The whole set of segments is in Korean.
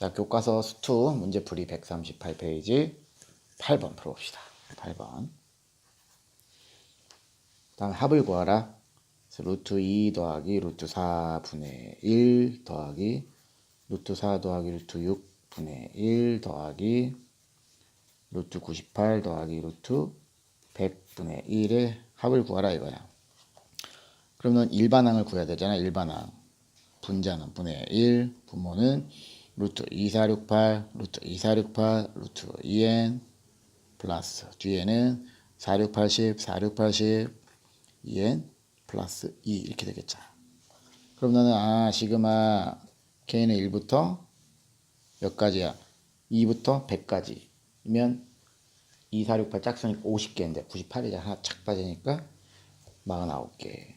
자, 교과서 수투 문제풀이 138페이지 8번 풀어봅시다. 8번. 다음 합을 구하라. 루트 2 더하기 루트 4분의 1 더하기 루트 4 더하기 루트 6분의 1 더하기 루트 98 더하기 루트 100분의 1의 합을 구하라 이거야. 그러면 일반항을 구해야 되잖아. 일반항. 분자는 분의 1, 분모는 루트 2468, 루트 2468, 루트 2n 플러스 뒤에는 4680, 4680, 2n 플러스 2 이렇게 되겠죠. 그럼 나는 아 시그마 k는 1부터 몇 가지야? 2부터 100까지면 2468 짝수니까 50개인데 98이자 하나 착 빠지니까 49개.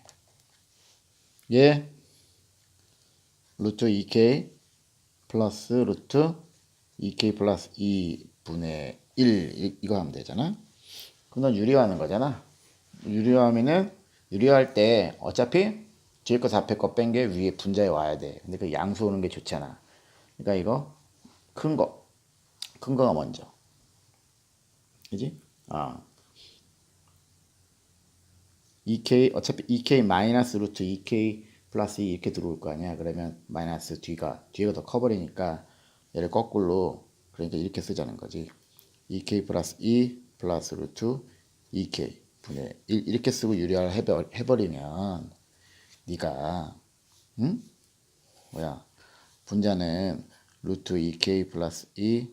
얘 루트 2k 플러스 루트 2k 플러스 2분의 1 이- 이거 하면 되잖아. 넌 유리화하는 거잖아. 유리화하면은 유리화할 때 어차피 뒤에 거 4패 거뺀 게 위에 분자에 와야 돼. 근데 그 양수 오는 게 좋잖아. 그러니까 이거 큰 거. 큰 거가 먼저. 그지? 아. 2k 어차피 2k 마이너스 루트 2k 플러스 2 이렇게 들어올 거 아니야. 그러면 마이너스 뒤가 뒤가 더 커버리니까 얘를 거꾸로 그러니까 이렇게 쓰자는 거지. 2k 플러스 2 플러스 루트 2k 분의 1 이렇게 쓰고 유리화를 해버, 해버리면 네가 응? 뭐야 분자는 루트 2k 플러스 2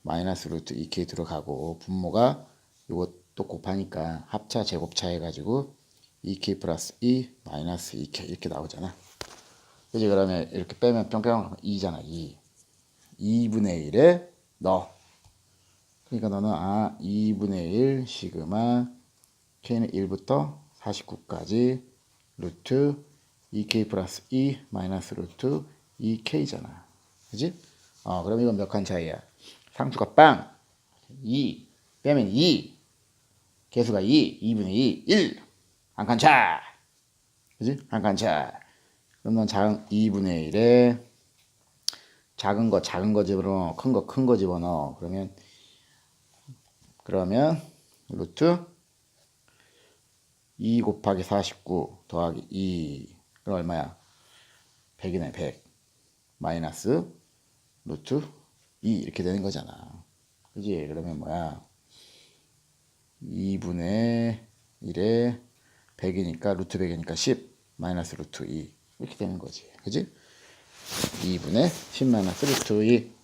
마이너스 루트 2k 들어가고 분모가 요것도 곱하니까 합차 제곱차 해가지고 2k 플러스 2 마이너스 2k 이렇게 나오잖아. 그지? 그러면 이렇게 빼면 뿅뿅 2잖아 2 2분의 1에 넣어 그러니까 너는 아 2분의 1 시그마 k는 1부터 49까지 루트 2k 플러스 2 마이너스 루트 2k잖아. 그지? 어, 그럼 이건 몇 칸 차이야? 상수가 빵! 2 빼면 2 개수가 2 2분의 2 1 한칸 차! 그지? 한칸 차. 그럼 넌 작은 2분의 1에 작은 거 작은 거 집어넣어 큰 거 큰 거 집어넣어 그러면 그러면 루트 2 곱하기 49 더하기 2 그럼 얼마야? 100이네 100 마이너스 루트 2 이렇게 되는 거잖아 그지? 그러면 뭐야 2분의 1에 100이니까 루트 100이니까 10 마이너스 루트 2 이렇게 되는 거지. 그지? 2분의 10 마이너스 루트 2